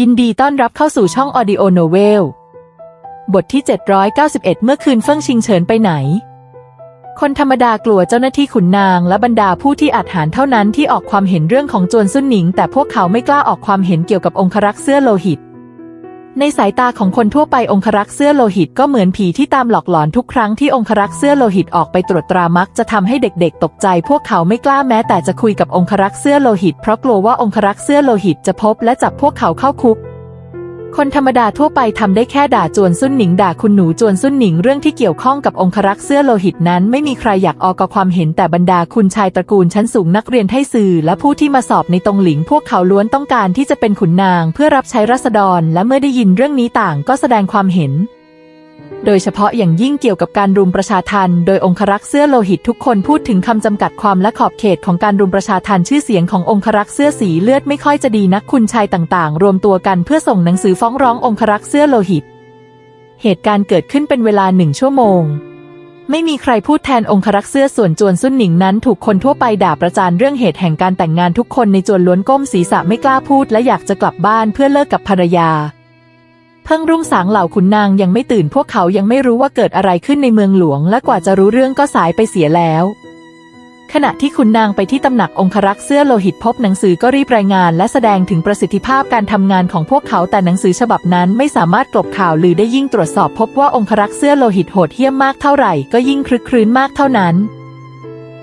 ยินดีต้อนรับเข้าสู่ช่อง Audio Novel บทที่ 791 เมื่อคืนเฟิ่งชิงเฉินไปไหน คนธรรมดากลัวเจ้าหน้าที่ขุนนางและบรรดาผู้ที่อาจหารเท่านั้นที่ออกความเห็นเรื่องของจวนซุนหนิง แต่พวกเขาไม่กล้าออกความเห็นเกี่ยวกับองครักษ์เสื้อโลหิต ในสายตาของคนทั่วไปองครักษ์เสื้อโลหิตก็เหมือนผีที่ตามหลอกหลอนทุกครั้งที่องครักษ์เสื้อโลหิตออกไปตรวจตรามักจะทำให้เด็กๆ ตกใจ พวกเขาไม่กล้าแม้แต่จะคุยกับองครักษ์เสื้อโลหิต เพราะกลัวว่าองครักษ์เสื้อโลหิตจะพบและจับพวกเขาเข้าคุก คนธรรมดาทั่วไปทำได้แค่ด่าจวนซุนหนิงด่าคุณหนูจวนซุนหนิงเรื่องที่เกี่ยวข้องกับองครักษ์เสื้อโลหิตนั้นไม่มีใครอยากออกความเห็นแต่บรรดาคุณชายตระกูลชั้นสูงนักเรียนไทสื่อและผู้ที่มาสอบในตรงหลิง พวกเขาล้วนต้องการที่จะเป็นขุนนาง เพื่อรับใช้รัษฎร และเมื่อได้ยินเรื่องนี้ต่างก็แสดงความเห็น โดยเฉพาะอย่างยิ่งเกี่ยวกับการรุมประชาทันโดยองครักษ์เสื้อโลหิตทุกคนพูดถึงคำจำกัดความและขอบเขตของการรุมประชาทันชื่อเสียงขององครักษ์เสื้อสีเลือดไม่ค่อยจะดีนักคุณชายต่างๆ รวมตัวกันเพื่อส่งหนังสือฟ้องร้ององครักษ์เสื้อโลหิต เหตุการณ์เกิดขึ้นเป็นเวลาหนึ่งชั่วโมง ไม่มีใครพูดแทนองครักษ์เสื้อส่วนจวนซุนหนิงนั้น ถูกคนทั่วไปด่าประจานเรื่องเหตุแห่งการแต่งงานทุกคนในจวนล้วนก้มศีรษะไม่กล้าพูด และอยากจะกลับบ้านเพื่อเลิกกับภรรยา เพิ่งรุ่งสางเหล่าขุนนางยังไม่ตื่นพวกเขายังไม่รู้ว่าเกิดอะไรขึ้นในเมืองหลวง และกว่าจะรู้เรื่องก็สายไปเสียแล้วขณะที่ขุนนางไปที่ตำหนักองครักษ์เสื้อโลหิตพบหนังสือก็รีบรายงาน และแสดงถึงประสิทธิภาพการทำงานของพวกเขาแต่หนังสือฉบับนั้นไม่สามารถกลบข่าวลือได้ยิ่งตรวจสอบพบว่าองครักษ์เสื้อโลหิตโหดเหี้ยมมากเท่าไหร่ก็ยิ่งคลึกครื้นมากเท่านั้น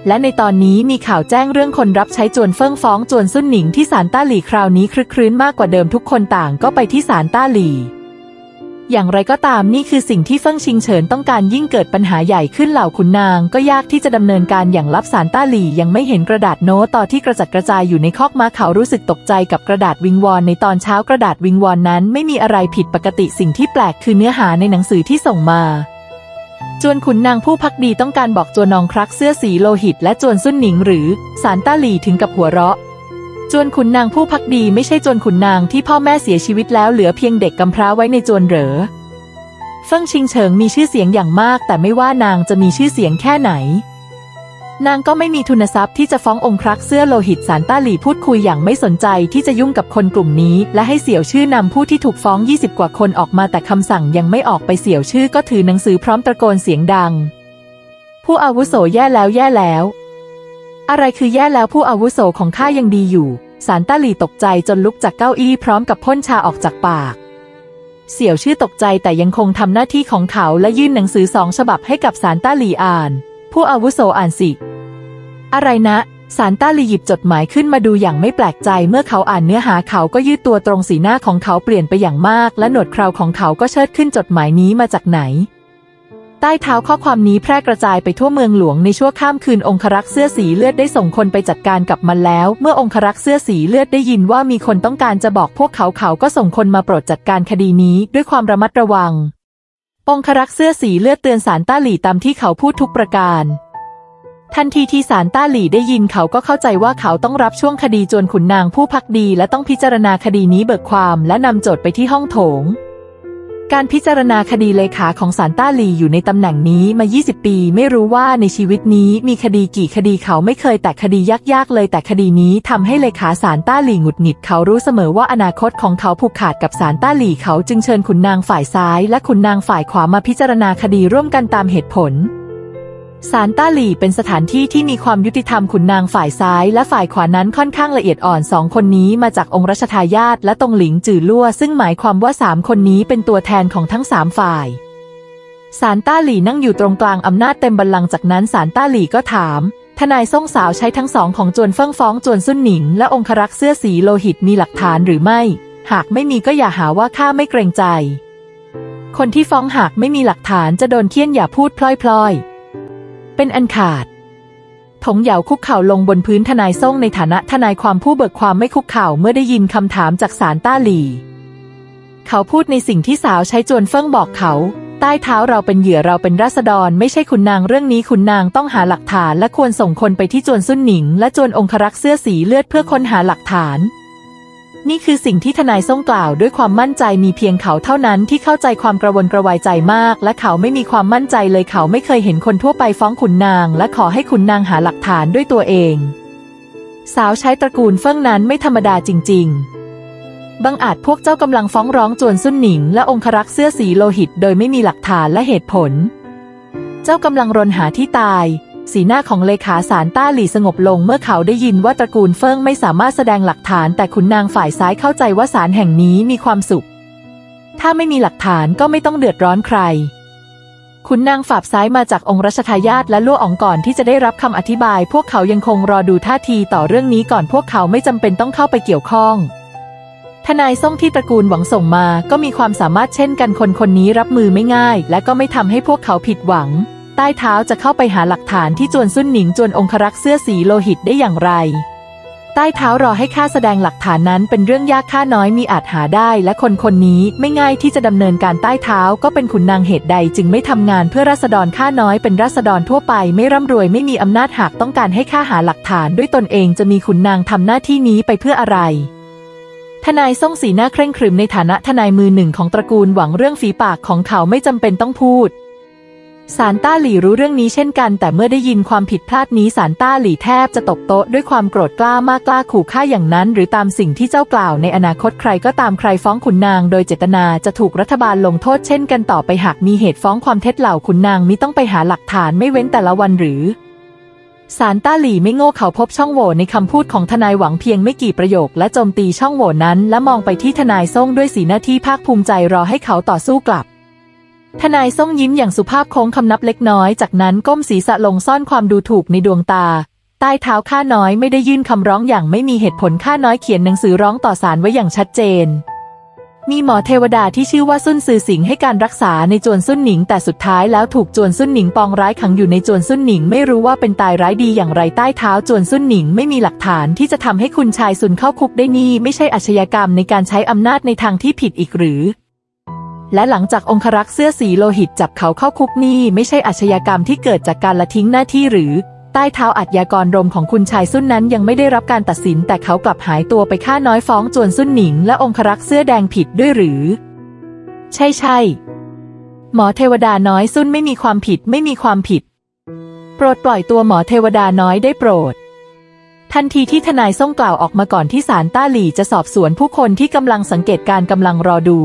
และในตอนนี้มีข่าวแจ้งเรื่องคนรับใช้จวนเฟิ่งฟ้องจวนซุนหนิงที่ศาลต้าหลี่คราวนี้คลึกครื้นมากกว่าเดิมทุกคนต่างก็ไปที่ศาลต้าหลี่ อย่างไรก็ตามนี่คือสิ่งที่เฟิ่งชิงเฉินต้องการยิ่งเกิดปัญหาใหญ่ขึ้นเหล่าขุนนาง ก็ยากที่จะดำเนินการอย่างลับสารต้าหลี่ยังไม่เห็นกระดาษโน้ตต่อที่กระจัดกระจายอยู่ในคอกม้าเขารู้สึกตกใจกับกระดาษวิงวอนในตอนเช้ากระดาษวิงวอนนั้น ไม่มีอะไรผิดปกติสิ่งที่แปลกคือเนื้อหาในหนังสือที่ส่งมาจวนขุนนางผู้พักดีต้องการบอกจวนนองครักเสื้อสีโลหิต และจวนซุนหนิงหรือสารต้าหลี่ถึงกับหัวเราะ จวนขุนนางผู้พักดีไม่ใช่จวนขุนนางที่พ่อแม่เสียชีวิตแล้วเหลือเพียงเด็กกำพร้าไว้ในจวนเหรอเฟิ่งชิงเฉิงมีชื่อเสียงอย่างมาก แต่ไม่ว่านางจะมีชื่อเสียงแค่ไหน นางก็ไม่มีทุนทรัพย์ที่จะฟ้ององค์ครักษ์เสื้อโลหิตสารต้าหลี่พูดคุยอย่างไม่สนใจที่จะยุ่งกับคนกลุ่มนี้ และให้เสี่ยวชื่อนำผู้ที่ถูกฟ้อง 20 กว่าคนออกมาแต่คำสั่งยังไม่ออกไปเสี่ยวชื่อก็ถือหนังสือพร้อมตะโกนเสียงดัง ผู้อาวุโสแย่แล้วแย่แล้ว อะไรคือแย่แล้วผู้อาวุโสของข้ายังดีอยู่ สารต้าหลี่ตกใจจนลุกจากเก้าอี้พร้อมกับพ่นชาออกจากปาก เสี่ยวชื่อตกใจแต่ยังคงทำหน้าที่ของเขาและยื่นหนังสือสองฉบับให้กับสารต้าหลีอ่าน ผู้อาวุโสอ่านสิ อะไรนะ สารต้าหลีหยิบจดหมายขึ้นมาดูอย่างไม่แปลกใจเมื่อเขาอ่านเนื้อหาเขาก็ยืดตัวตรงสีหน้าของเขาเปลี่ยนไปอย่างมาก และหนวดเคราของเขาก็เชิดขึ้นจดหมายนี้มาจากไหน ใต้เท้าข้อความนี้แพร่กระจายไปทั่วเมืองหลวงในชั่วข้ามคืนองครักษ์เสื้อสีเลือดได้ส่งคนไปจัดการกับมันแล้ว เมื่อองครักษ์เสื้อสีเลือดได้ยินว่ามีคนต้องการจะบอกพวกเขาเขาก็ส่งคนมาโปรดจัดการคดีนี้ด้วยความระมัดระวัง องครักษ์เสื้อสีเลือดเตือนสารต้าหลี่ตามที่เขาพูดทุกประการ ทันทีที่สารต้าหลี่ได้ยินเขาก็เข้าใจว่าเขาต้องรับช่วงคดีจวนขุนนางผู้พักดี และต้องพิจารณาคดีนี้เบิกความและนำโจทย์ไปที่ห้องโถง การพิจารณาคดีเลขาของสารต้าหลีอยู่ในตำแหน่งนี้มา 20 ปี ไม่รู้ว่าในชีวิตนี้มีคดีกี่คดีเขาไม่เคยแต่คดียากๆเลย แต่คดีนี้ทำให้เลขาสารต้าหลีหงุดหงิดเขารู้เสมอว่าอนาคตของเขาผูกขาดกับสารต้าหลีเขาจึงเชิญขุนนางฝ่ายซ้าย และขุนนางฝ่ายขวามาพิจารณาคดีร่วมกันตามเหตุผล ศาลต้าหลี่เป็นสถานที่ที่มีความยุติธรรมขุนนางฝ่ายซ้ายและฝ่ายขวานั้นค่อนข้างละเอียดอ่อนสองคนนี้มาจากองค์รัชทายาทและตรงหลิงจือลั่วซึ่งหมายความว่าสามคนนี้เป็นตัวแทนของทั้งสามฝ่ายศาลต้าหลี่นั่งอยู่ตรงกลางอำนาจเต็มบัลลังก์จากนั้นศาลต้าหลี่ก็ถาม ทนายส่งสาวใช้ทั้งสองของจวนเฟิ่งฟ้องจวนซุนหนิง และองครักษ์เสื้อสีโลหิตมีหลักฐานหรือไม่ หากไม่มีก็อย่าหาว่าข้าไม่เกรงใจ คนที่ฟ้องหากไม่มีหลักฐานจะโดนเคี่ยนอย่าพูดพล่อยๆ เป็นอันขาด ถงเหยาคุกเข่าลงบนพื้นทนายส่งในฐานะทนายความผู้เบิกความไม่คุกเข่าเมื่อได้ยินคำถามจากสารต้าหลี เขาพูดในสิ่งที่สาวใช้จวนเฟิ่งบอกเขา ใต้เท้าเราเป็นเหยื่อเราเป็นราษฎร ไม่ใช่ขุนนางเรื่องนี้ขุนนางต้องหาหลักฐาน และควรส่งคนไปที่จวนซุนหนิง และจวนองครักษ์เสื้อสีเลือดเพื่อค้นหาหลักฐาน นี่คือสิ่งที่ทนายส่งกล่าวด้วยความมั่นใจมีเพียงเขาเท่านั้นที่เข้าใจความกระวนกระวายใจมาก และเขาไม่มีความมั่นใจเลยเขาไม่เคยเห็นคนทั่วไปฟ้องขุนนาง และขอให้ขุนนางหาหลักฐานด้วยตัวเอง สาวใช้ตระกูลเฟิ่งนั้นไม่ธรรมดาจริง ๆบังอาจพวกเจ้ากำลังฟ้องร้องจวนซุนหนิง และองครักษ์เสื้อสีโลหิต โดยไม่มีหลักฐานและเหตุผล เจ้ากำลังรนหาที่ตาย สีหน้าของเลขาสารต้าหลี่สงบลงเมื่อเขาได้ยินว่าตระกูลเฟิงไม่สามารถแสดงหลักฐาน แต่ขุนนางฝ่ายซ้ายเข้าใจว่าศาลแห่งนี้มีความสุข ถ้าไม่มีหลักฐานก็ไม่ต้องเดือดร้อนใครขุนนางฝาบซ้ายมาจากองค์รัชทายาทและลั่วอองก่อนที่จะได้รับคำอธิบาย พวกเขายังคงรอดูท่าทีต่อเรื่องนี้ก่อนพวกเขาไม่จำเป็นต้องเข้าไปเกี่ยวข้อง ทนายส่งที่ตระกูลหวังส่งมาก็มีความสามารถเช่นกันคนคนนี้รับมือไม่ง่าย และก็ไม่ทำให้พวกเขาผิดหวัง ใต้เท้าจะเข้าไปหาหลักฐานที่จวนซุ่นหนิงจวนองครักษ์เสื้อสีโลหิตได้อย่างไร ใต้เท้ารอให้ข้าแสดงหลักฐานนั้นเป็นเรื่องยากข้าน้อยมีอาจหาได้ และคนคนนี้ไม่ง่ายที่จะดำเนินการใต้เท้าก็เป็นขุนนางเหตุใดจึงไม่ทำงานเพื่อราษฎรข้าน้อยเป็นราษฎรทั่วไป ไม่ร่ำรวยไม่มีอำนาจหากต้องการให้ข้าหาหลักฐานด้วยตนเองจะมีขุนนางทำหน้าที่นี้ไปเพื่ออะไรทนายส่งสีหน้าเคร่งครึมในฐานะทนายมือหนึ่งของตระกูลหวังเรื่องฝีปากของเขาไม่จำเป็นต้องพูด สารต้าหลี่รู้เรื่องนี้เช่นกัน แต่เมื่อได้ยินความผิดพลาดนี้สารต้าหลี่แทบจะตกโต๊ะด้วยความโกรธกล้ามากกล้าขู่ฆ่าอย่างนั้น หรือตามสิ่งที่เจ้ากล่าวในอนาคตใครก็ตามใครฟ้องขุนนาง โดยเจตนาจะถูกรัฐบาลลงโทษเช่นกันต่อไปหากมีเหตุฟ้องความเท็จเหล่าขุนนางมิต้องไปหาหลักฐานไม่เว้นแต่ละวันหรือสารต้าหลี่ไม่โง่เขาพบช่องโหว่ในคำพูดของทนายหวังเพียงไม่กี่ประโยค และโจมตีช่องโหว่นั้น และมองไปที่ทนายส่งด้วยสีหน้าที่ภาคภูมิใจรอให้เขาต่อสู้กลับ ทนายส่งยิ้มอย่างสุภาพโค้งคำนับเล็กน้อย จากนั้นก้มศีรษะลงซ่อนความดูถูกในดวงตา ใต้เท้าข้าน้อยไม่ได้ยื่นคำร้องอย่างไม่มีเหตุผลข้าน้อยเขียนหนังสือร้องต่อศาลไว้อย่างชัดเจน มีหมอเทวดาที่ชื่อว่าซุนซือสิงให้การรักษาในจวนซุนหนิงแต่สุดท้ายแล้วถูกจวนซุนหนิงปองร้ายขังอยู่ในจวนซุนหนิงไม่รู้ว่าเป็นตายร้ายดีอย่างไรใต้เท้าจวนซุนหนิงไม่มีหลักฐานที่จะทำให้คุณชายซุนเข้าคุกได้นี่ไม่ใช่อาชญากรรมในการใช้อำนาจในทางที่ผิดอีกหรือ และหลังจากองครักษ์เสื้อสีโลหิตจับเขาเข้าคุกนี่ไม่ใช่อาชญากรรมที่เกิดจากการละทิ้งหน้าที่หรือ ใต้เท้าอาชญากรรมของคุณชายซุนนั้นยังไม่ได้รับการตัดสิน แต่เขากลับหายตัวไปฆ่าน้อยฟ้องจวนซุนหนิง และองครักษ์เสื้อแดงผิดด้วยหรือ ใช่ใช่หมอเทวดาน้อยซุนไม่มีความผิดไม่มีความผิด โปรดปล่อยตัวหมอเทวดาน้อยได้โปรดทันทีที่ทนายส่งกล่าวออกมาก่อนที่ศาลต้าหลี่จะสอบสวนผู้คนที่กำลังสังเกตการกำลังรอดู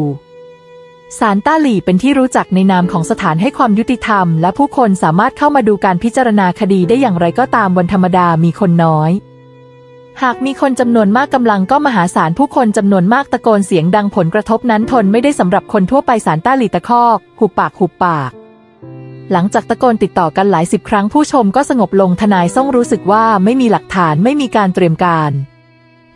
ศาลต้าหลี่เป็นที่รู้จักในนามของสถานให้ความยุติธรรม และผู้คนสามารถเข้ามาดูการพิจารณาคดีได้อย่างไรก็ตามวันธรรมดามีคนน้อย หากมีคนจำนวนมากกำลังก็มหาศาลผู้คนจำนวนมากตะโกนเสียงดังผลกระทบนั้นทนไม่ได้สำหรับคนทั่วไปศาลต้าหลี่ตะคอกหุบปากหุบปาก หลังจากตะโกนติดต่อกันหลายสิบครั้งผู้ชมก็สงบลงทนายส่งรู้สึกว่าไม่มีหลักฐานไม่มีการเตรียมการ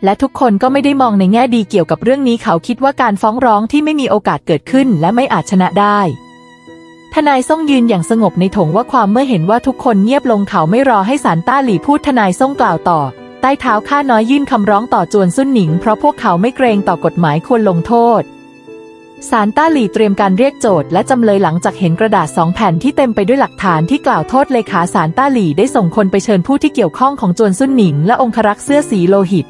และทุกคนก็ไม่ได้มองในแง่ดีเกี่ยวกับเรื่องนี้เขาคิดว่าการฟ้องร้องที่ไม่มีโอกาสเกิดขึ้นและไม่อาจชนะได้ ทนายส่งยืนอย่างสงบในถงว่าความเมื่อเห็นว่าทุกคนเงียบลงเขาไม่รอให้สารต้าหลี่พูดทนายส่งกล่าวต่อ ใต้เท้าข้าน้อยยื่นคำร้องต่อจวนซุนหนิง เพราะพวกเขาไม่เกรงต่อกฎหมายควรลงโทษสารต้าหลี่เตรียมการเรียกโจทย์และจำเลยหลังจากเห็นกระดาษสองแผ่นที่เต็มไปด้วยหลักฐานที่กล่าวโทษเลขาสารต้าหลี่ได้ส่งคนไปเชิญผู้ที่เกี่ยวข้องของจวนซุนหนิงและองครักษ์เสื้อสีโลหิต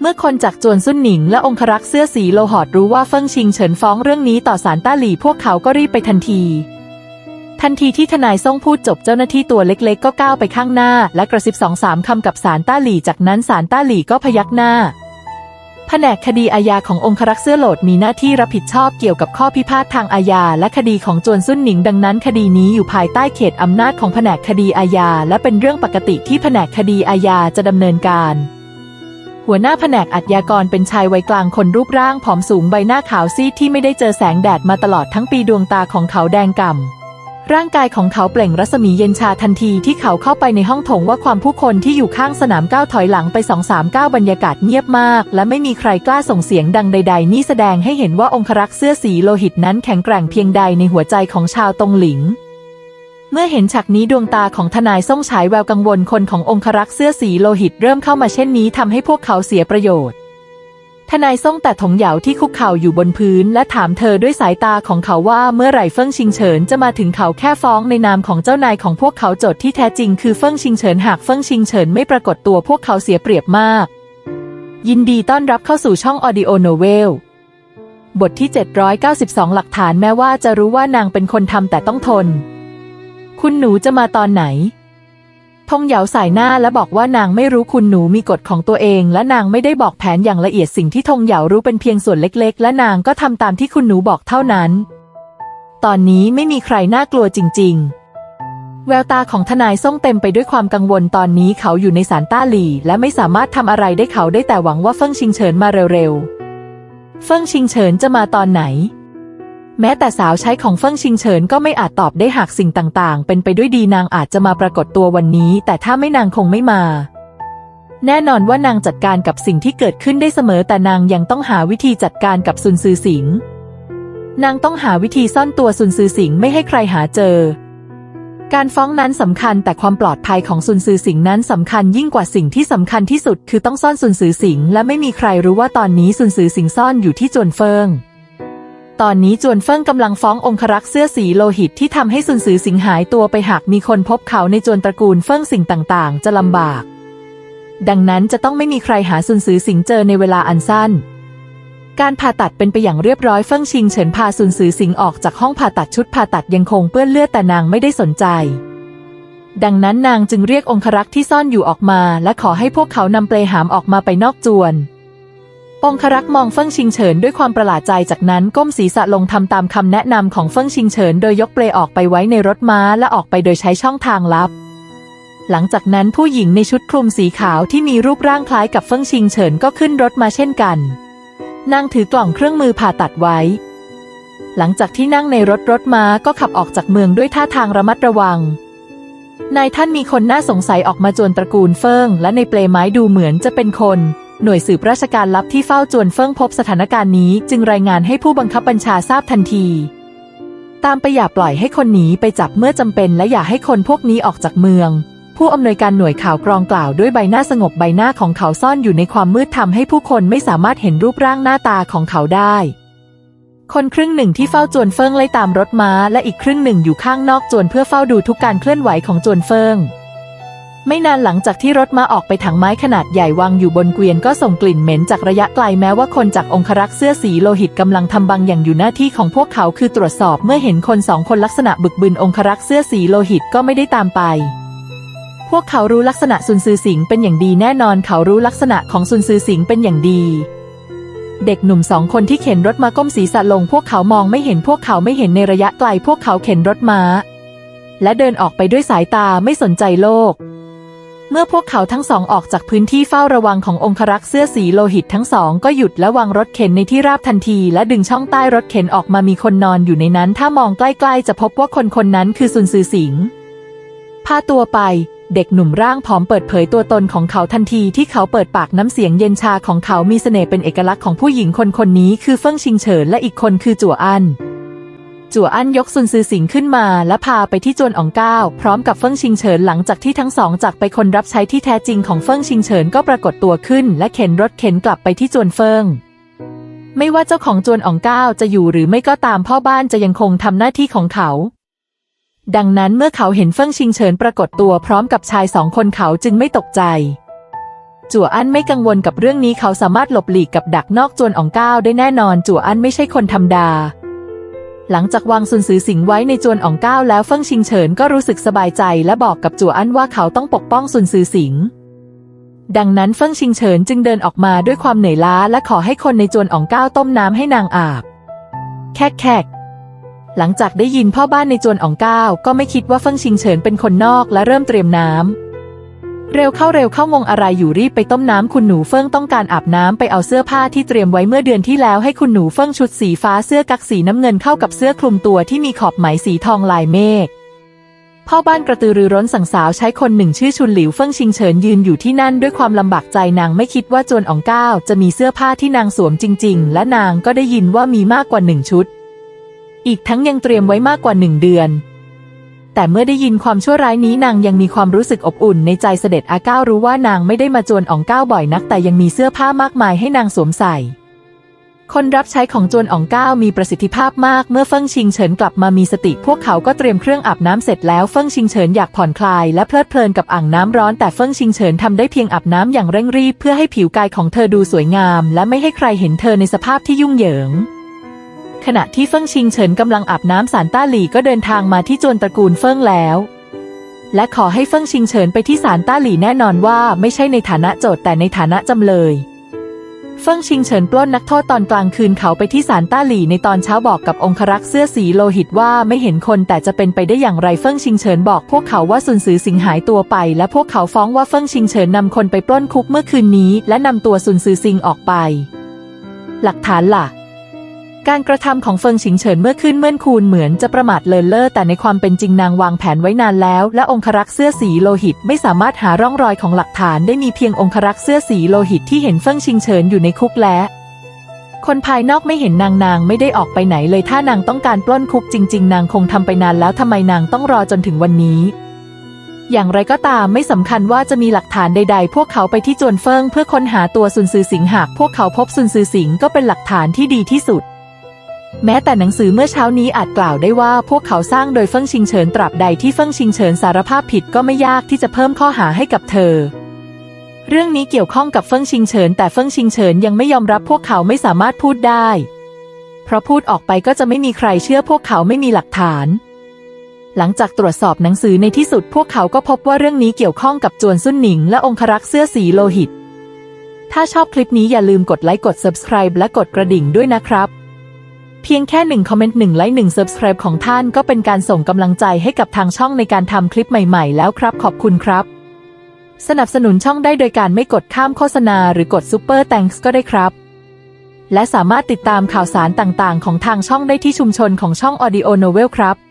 เมื่อคนจากจวนซุนหนิงและองครักษ์เสื้อสีโลหอดรู้ว่าเฟิ่งชิงเฉินฟ้องเรื่องนี้ต่อสารต้าหลี่พวกเขาก็รีบไปทันที ทันทีที่ทนายส่งพูดจบเจ้าหน้าที่ตัวเล็กๆ ก็ก้าวไปข้างหน้า และกระซิบสองสามคำกับสารต้าหลี่จากนั้นสารต้าหลี่ก็พยักหน้าแผนกคดีอาญาขององครักษ์เสื้อโหลดมีหน้าที่รับผิดชอบเกี่ยวกับข้อพิพาททางอาญาและคดีของจวนซุนหนิงดังนั้นคดีนี้อยู่ภายใต้เขตอำนาจของแผนกคดีอาญาและเป็นเรื่องปกติที่แผนกคดีอาญาจะดำเนินการ หัวหน้าแผนกอัจญากรเป็นชายวัยกลางคนรูปร่างผอมสูงใบหน้าขาวซีดที่ไม่ได้เจอแสงแดดมาตลอดทั้งปีดวงตาของเขาแดงก่ำร่างกายของเขาเปล่งรัศมีเย็นชาทันทีที่เขาเข้าไปในห้องโถงว่าความผู้คนที่อยู่ข้างสนามก้าวถอยหลังไปสองสามก้าวบรรยากาศเงียบมาก และไม่มีใครกล้าส่งเสียงดังใด ๆ นี่แสดงให้เห็นว่าองครักษ์เสื้อสีโลหิตนั้นแข็งแกร่งเพียงใดในหัวใจของชาวตงหลิง เมื่อเห็นฉากนี้ดวงตาของทนายส่งฉายแววกังวลคนขององครักษ์เสื้อสีโลหิตเริ่มเข้ามาเช่นนี้ทำให้พวกเขาเสียประโยชน์ ทนายส่งแต่ถงเหยาที่คุกเข่าอยู่บนพื้น และถามเธอด้วยสายตาของเขาว่าเมื่อไหร่เฟิ่งชิงเฉินจะมาถึงเขาแค่ฟ้องในนามของเจ้านายของพวกเขาโจทย์ที่แท้จริงคือเฟิ่งชิงเฉินหากเฟิ่งชิงเฉินไม่ปรากฏตัวพวกเขาเสียเปรียบมาก ยินดีต้อนรับเข้าสู่ช่องออดิโอโนเวลบทที่ 792 หลักฐานแม้ว่าจะรู้ว่านางเป็นคนทำแต่ต้องทน คุณหนูจะมาตอนไหน ทงเหยาสายหน้าและบอกว่านางไม่รู้คุณหนูมีกฎของตัวเอง และนางไม่ได้บอกแผนอย่างละเอียดสิ่งที่ทงเหยารู้เป็นเพียงส่วนเล็กๆ และนางก็ทำตามที่คุณหนูบอกเท่านั้น ตอนนี้ไม่มีใครน่ากลัวจริง ๆ แววตาของทนายส่งเต็มไปด้วยความกังวลตอนนี้เขาอยู่ในศาลต้าหลี่และไม่สามารถทำอะไรได้เขาได้แต่หวังว่าเฟิ่งชิงเฉินมาเร็วๆ เฟิ่งชิงเฉินจะมาตอนไหน แม้แต่สาวใช้ของเฟิ่งชิงเฉินก็ไม่อาจตอบได้หากสิ่งต่างๆ เป็นไปด้วยดีนางอาจจะมาปรากฏตัววันนี้ แต่ถ้าไม่นางคงไม่มา แน่นอนว่านางจัดการกับสิ่งที่เกิดขึ้นได้เสมอแต่นางยังต้องหาวิธีจัดการกับซุนซือสิง นางต้องหาวิธีซ่อนตัวซุนซือสิงไม่ให้ใครหาเจอ การฟ้องนั้นสำคัญแต่ความปลอดภัยของซุนซือสิงนั้นสำคัญยิ่งกว่าสิ่งที่สำคัญที่สุด คือต้องซ่อนซุนซือสิงและไม่มีใครรู้ว่าตอนนี้ซุนซือสิงซ่อนอยู่ที่จวนเฟิง ตอนนี้จวนเฟิงกำลังฟ้ององครักษ์เสื้อสีโลหิตที่ทำให้ซุนซือสิงหายตัวไปหากมีคนพบเขาในจวนตระกูลเฟิงสิ่งต่างๆ จะลำบาก ดังนั้นจะต้องไม่มีใครหาซุนซือสิงเจอในเวลาอันสั้น การผ่าตัดเป็นไปอย่างเรียบร้อยเฟิ่งชิงเฉินพาซุนซือสิงออกจากห้องผ่าตัดชุดผ่าตัดยังคงเปื้อนเลือดแต่นางไม่ได้สนใจ ดังนั้นนางจึงเรียกองครักษ์ที่ซ่อนอยู่ออกมา และขอให้พวกเขานำเปลหามออกมาไปนอกจวน ปองครักษ์มองเฟิ่งชิงเฉินด้วยความประหลาดใจจากนั้นก้มศีรษะลงทำตามคำแนะนำของเฟิ่งชิงเฉินโดยยกเปลออกไปไว้ในรถม้าและออกไปโดยใช้ช่องทางลับ หลังจากนั้นผู้หญิงในชุดคลุมสีขาวที่มีรูปร่างคล้ายกับเฟิ่งชิงเฉินก็ขึ้นรถมาเช่นกันนางถือกล่องเครื่องมือผ่าตัดไว้ หลังจากที่นั่งในรถรถม้าก็ขับออกจากเมืองด้วยท่าทางระมัดระวังนายท่านมีคนน่าสงสัยออกมาจวนตระกูลเฟิงและในเปลไม้ดูเหมือนจะเป็นคน หน่วยสืบราชการลับที่เฝ้าจวนเฟิงพบสถานการณ์นี้จึงรายงานให้ผู้บังคับบัญชาทราบทันที ตามไปอย่าปล่อยให้คนหนีไปจับเมื่อจำเป็นและอย่าให้คนพวกนี้ออกจากเมือง ผู้อำนวยการหน่วยข่าวกรองกล่าวด้วยใบหน้าสงบใบหน้าของเขาซ่อนอยู่ในความมืดทำให้ผู้คนไม่สามารถเห็นรูปร่างหน้าตาของเขาได้ คนครึ่งหนึ่งที่เฝ้าจวนเฟิงไล่ตามรถม้า และอีกครึ่งหนึ่งอยู่ข้างนอกจวนเพื่อเฝ้าดูทุกการเคลื่อนไหวของจวนเฟิง ไม่นานหลังจากที่รถมาออกไปถังไม้ขนาดใหญ่วางอยู่บนเกวียนก็ส่งกลิ่นเหม็นจากระยะไกลแม้ว่าคนจากองครักษ์เสื้อสีโลหิตกำลังทำบางอย่างอยู่หน้าที่ของพวกเขาคือตรวจสอบเมื่อเห็นคนสองคนลักษณะบึกบึนองครักษ์เสื้อสีโลหิตก็ไม่ได้ตามไป พวกเขารู้ลักษณะซุนซือสิงเป็นอย่างดีแน่นอนเขารู้ลักษณะของซุนซือสิงเป็นอย่างดีเด็กหนุ่มสองคนที่เข็นรถมาก้มศีรษะลง พวกเขามองไม่เห็นพวกเขาไม่เห็นในระยะไกล พวกเขาเข็นรถม้า และเดินออกไปด้วยสายตาไม่สนใจโลก เมื่อพวกเขาทั้งสองออกจากพื้นที่เฝ้าระวังขององครักษ์เสื้อสีโลหิตทั้งสองก็หยุดและวางรถเข็นในที่ราบทันทีและดึงช่องใต้รถเข็นออกมามีคนนอนอยู่ในนั้น ถ้ามองใกล้ๆ จะพบว่าคนคนนั้นคือซุนซือสิงพาตัวไปเด็กหนุ่มร่างผอมเปิดเผยตัวตนของเขาทันทีที่เขาเปิดปากน้ำเสียงเย็นชาของเขามีเสน่ห์เป็นเอกลักษณ์ของผู้หญิงคนคนนี้คือเฟิ่งชิงเฉินและอีกคนคือจั่วอัน จั่วอั้นยกซุนซือสิงขึ้นมา และพาไปที่จวนอองก้าวพร้อมกับเฟิ่งชิงเฉินหลังจากที่ทั้งสองจากไปคนรับใช้ที่แท้จริงของเฟิ่งชิงเฉินก็ปรากฏตัวขึ้น และเข็นรถเข็นกลับไปที่จวนเฟิ่งไม่ว่าเจ้าของจวนอองก้าวจะอยู่หรือไม่ก็ตามพ่อบ้านจะยังคงทำหน้าที่ของเขา ดังนั้นเมื่อเขาเห็นเฟิ่งชิงเฉินปรากฏตัวพร้อมกับชายสองคนเขาจึงไม่ตกใจจั่วอั้นไม่กังวลกับเรื่องนี้เขาสามารถหลบหลีกกับดักนอกจวนอองก้าวได้แน่นอนจั่วอั้นไม่ใช่คนธรรมดา หลังจากวางซุนซือสิงไว้ในจวนอองก้าวแล้วเฟิ่งชิงเฉินก็รู้สึกสบายใจและบอกกับจั่วอั้นว่าเขาต้องปกป้องซุนซือสิง ดังนั้นเฟิ่งชิงเฉินจึงเดินออกมาด้วยความเหนื่อยล้าและขอให้คนในจวนอองก้าวต้มน้ำให้นางอาบ แคกแคกหลังจากได้ยินพ่อบ้านในจวนอองก้าวก็ไม่คิดว่าเฟิ่งชิงเฉินเป็นคนนอกและเริ่มเตรียมน้ำ เร็วเข้าเร็วเข้างงอะไรอยู่รีบไปต้มน้ำคุณหนูเฟิ่งต้องการอาบน้ำไปเอาเสื้อผ้าที่เตรียมไว้เมื่อเดือนที่แล้วให้คุณหนูเฟิ่งชุดสีฟ้าเสื้อกั๊กสีน้ำเงินเข้ากับเสื้อคลุมตัวที่มีขอบไหมสีทองลายเมฆพ่อบ้านกระตือรือร้นสั่งสาวใช้คนหนึ่งชื่อชุนหลิวเฟิ่งชิงเฉินยืนอยู่ที่นั่นด้วยความลำบากใจนางไม่คิดว่าจวนอองก้าวจะมีเสื้อผ้าที่นางสวมจริง ๆ และนางก็ได้ยินว่ามีมากกว่าหนึ่งชุด อีกทั้งยังเตรียมไว้มากกว่าหนึ่งเดือน แต่เมื่อได้ยินความชั่วร้ายนี้นางยังมีความรู้สึกอบอุ่นในใจเสด็จอาก้าวรู้ว่านางไม่ได้มาจวนอองก้าวบ่อยนัก แต่ยังมีเสื้อผ้ามากมายให้นางสวมใส่ คนรับใช้ของจวนอองก้าวมีประสิทธิภาพมากเมื่อเฟิ่งชิงเฉินกลับมามีสติ พวกเขาก็เตรียมเครื่องอาบน้ำเสร็จแล้วเฟิ่งชิงเฉินอยากผ่อนคลายและเพลิดเพลินกับอ่างน้ำร้อนแต่เฟิ่งชิงเฉินทำได้เพียงอาบน้ำอย่างเร่งรีบเพื่อให้ผิวกายของเธอดูสวยงาม และไม่ให้ใครเห็นเธอในสภาพที่ยุ่งเหยิง ขณะที่เฟิ่งชิงเฉินกำลังอาบน้ำสารต้าหลี่ก็เดินทางมาที่จวนตระกูลเฟิ่งแล้ว และขอให้เฟิ่งชิงเฉินไปที่ศาลต้าหลี่แน่นอนว่าไม่ใช่ในฐานะโจทย์แต่ในฐานะจำเลยเฟิ่งชิงเฉินปล้นนักโทษตอนกลางคืนเขาไปที่ศาลต้าหลี่ในตอนเช้าบอกกับองครักษ์เสื้อสีโลหิตว่าไม่เห็นคนแต่จะเป็นไปได้อย่างไรเฟิ่งชิงเฉินบอกพวกเขาว่าซุนซือสิงหายตัวไป และพวกเขาฟ้องว่าเฟิ่งชิงเฉินนำคนไปปล้นคุกเมื่อคืนนี้ และนำตัวซุนซือซิงออกไป หลักฐานล่ะ การกระทำของเฟิงชิงเฉินเมื่อขึ้นเมื่อนคูนเหมือนจะประมาทเลินเล่อแต่ในความเป็นจริงนางวางแผนไว้นานแล้ว และองครักษ์เสื้อสีโลหิตไม่สามารถหาร่องรอยของหลักฐานได้มีเพียงองครักษ์เสื้อสีโลหิตที่เห็นเฟิงชิงเฉินอยู่ในคุกและคนภายนอกไม่เห็นนางนางไม่ได้ออกไปไหนเลยถ้านางต้องการปล้นคุกจริง ๆ นางคงทำไปนานแล้วทำไมนางต้องรอจนถึงวันนี้ อย่างไรก็ตามไม่สำคัญว่าจะมีหลักฐานใด ๆ พวกเขาไปที่จวนเฟิงเพื่อค้นหาตัวซุนซือสิงหากพวกเขาพบซุนซือสิงก็เป็นหลักฐานที่ดีที่สุด แม้แต่หนังสือเมื่อเช้านี้อาจกล่าวได้ว่าพวกเขาสร้างโดยเฟิ่งชิงเฉินตราบใดที่เฟิ่งชิงเฉินสารภาพผิดก็ไม่ยากที่จะเพิ่มข้อหาให้กับเธอ เรื่องนี้เกี่ยวข้องกับเฟิ่งชิงเฉินแต่เฟิ่งชิงเฉินยังไม่ยอมรับพวกเขาไม่สามารถพูดได้ เพราะพูดออกไปก็จะไม่มีใครเชื่อพวกเขาไม่มีหลักฐาน หลังจากตรวจสอบหนังสือในที่สุดพวกเขาก็พบว่าเรื่องนี้เกี่ยวข้องกับจวนซุนหนิงและองครักษ์เสื้อสีโลหิต ถ้าชอบคลิปนี้อย่าลืมกดไลค์กด subscribe และกดกระดิ่งด้วยนะครับ พียงแค่หนึ่งคอมเมนต์หนึ่งไลค์หนึ่ง subscribe ของท่านก็เป็นการส่งกำลังใจให้กับทางช่องในการทำคลิปใหม่ ๆ แล้วครับขอบคุณครับ สนับสนุนช่องได้โดยการไม่กดข้ามโฆษณาหรือกด Super Thanks ก็ได้ครับ และสามารถติดตามข่าวสารต่างๆ ของทางช่องได้ที่ชุมชนของช่อง Audio Novel ครับ